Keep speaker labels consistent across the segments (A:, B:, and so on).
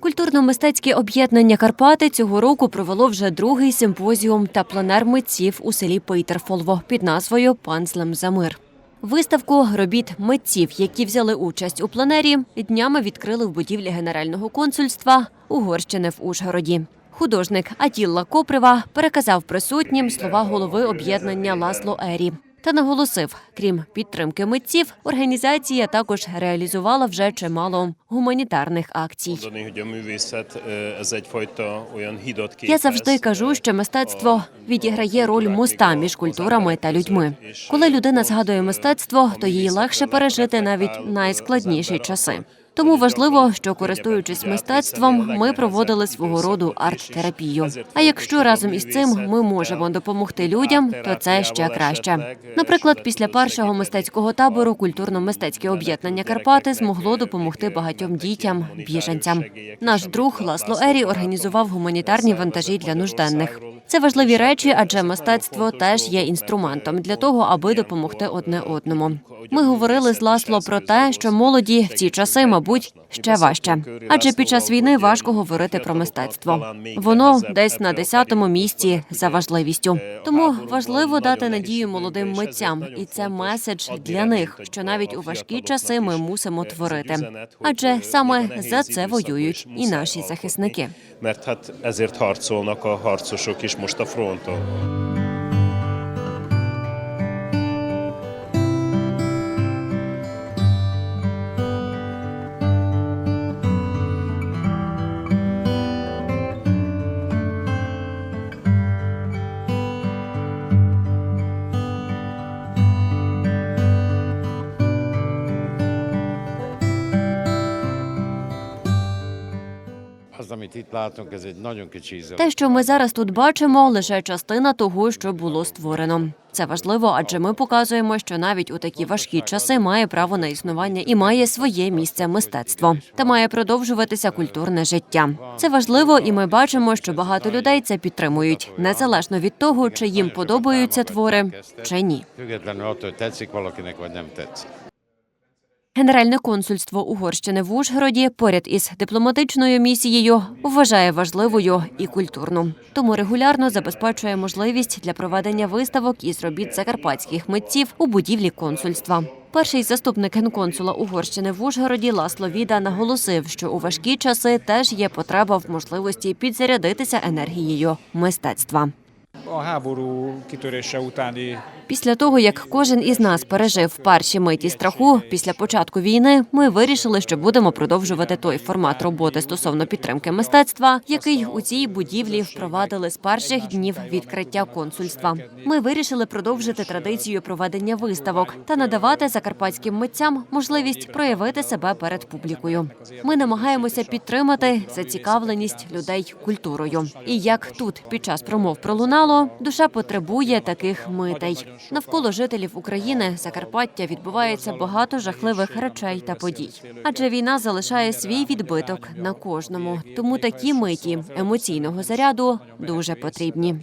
A: Культурно-мистецьке об'єднання Карпати цього року провело вже другий симпозіум та пленер митців у селі Пейтерфолво під назвою Панзлем за мир. Виставку робіт митців, які взяли участь у пленері, днями відкрили в будівлі Генерального консульства Угорщини в Ужгороді. Художник Атілла Коприва переказав присутнім слова голови об'єднання Ласло Ері та наголосив, крім підтримки митців, організація також реалізувала вже чимало гуманітарних акцій. Я завжди кажу, що мистецтво відіграє роль моста між культурами та людьми. Коли людина згадує мистецтво, то їй легше пережити навіть найскладніші часи. Тому важливо, що користуючись мистецтвом, ми проводили свого роду арт-терапію. А якщо разом із цим ми можемо допомогти людям, то це ще краще. Наприклад, після першого мистецького табору культурно-мистецьке об'єднання Карпати змогло допомогти багатьом дітям, біженцям. Наш друг Ласло Ері організував гуманітарні вантажі для нужденних. Це важливі речі, адже мистецтво теж є інструментом для того, аби допомогти одне одному. Ми говорили з Ласло про те, що молоді в ці часи, мабуть, ще важче. Адже під час війни важко говорити про мистецтво. Воно десь на десятому місці за важливістю. Тому важливо дати надію молодим митцям, і це меседж для них, що навіть у важкі часи ми мусимо творити. Адже саме за це воюють і наші захисники.
B: Mert hát ezért harcolnak a.
A: Те, що ми зараз тут бачимо, лише частина того, що було створено. Це важливо, адже ми показуємо, що навіть у такі важкі часи має право на існування і має своє місце мистецтво та має продовжуватися культурне життя. Це важливо, і ми бачимо, що багато людей це підтримують, незалежно від того, чи їм подобаються твори чи ні. Генеральне консульство Угорщини в Ужгороді поряд із дипломатичною місією вважає важливою і культурну. Тому регулярно забезпечує можливість для проведення виставок із робіт закарпатських митців у будівлі консульства. Перший заступник генконсула Угорщини в Ужгороді Ласло Віда наголосив, що у важкі часи теж є потреба в можливості підзарядитися енергією мистецтва.
C: A háború kitörése utáni
A: Після того, як кожен із нас пережив перші миті страху після початку війни, ми вирішили, що будемо продовжувати той формат роботи стосовно підтримки мистецтва, який у цій будівлі впровадили з перших днів відкриття консульства. Ми вирішили продовжити традицію проведення виставок та надавати закарпатським митцям можливість проявити себе перед публікою. Ми намагаємося підтримати зацікавленість людей культурою. І як тут під час промов пролунало, душа потребує таких митей. Навколо жителів України Закарпаття відбувається багато жахливих речей та подій. Адже війна залишає свій відбиток на кожному. Тому такі миті емоційного заряду дуже потрібні.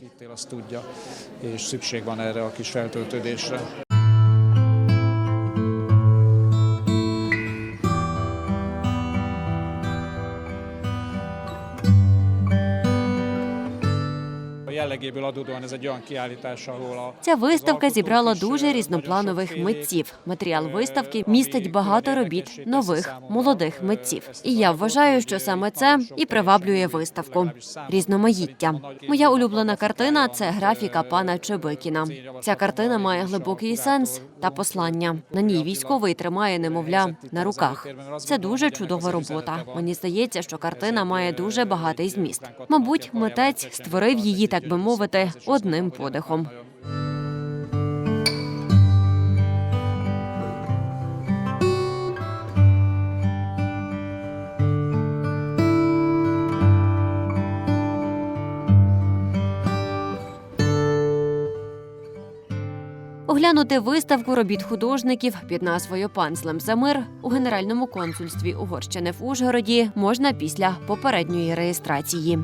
C: Jellegéből adódóan ez egy olyan kiállítás, ahol a
A: Ця виставка зібрала дуже різнопланових митців. Матеріал виставки містить багато робіт нових молодих митців. І я вважаю, що саме це і приваблює виставку. Різноманіття. Моя улюблена картина це графіка пана Чебикіна. Ця картина має глибокий сенс та послання. На ній військовий тримає немовля на руках. Це дуже чудова робота. Мені здається, що картина має дуже багатий зміст. Мабуть, митець створив її, так би мовити, одним подихом. Оглянути виставку робіт художників під назвою за мир у Генеральному консульстві Угорщини в Ужгороді можна після попередньої реєстрації.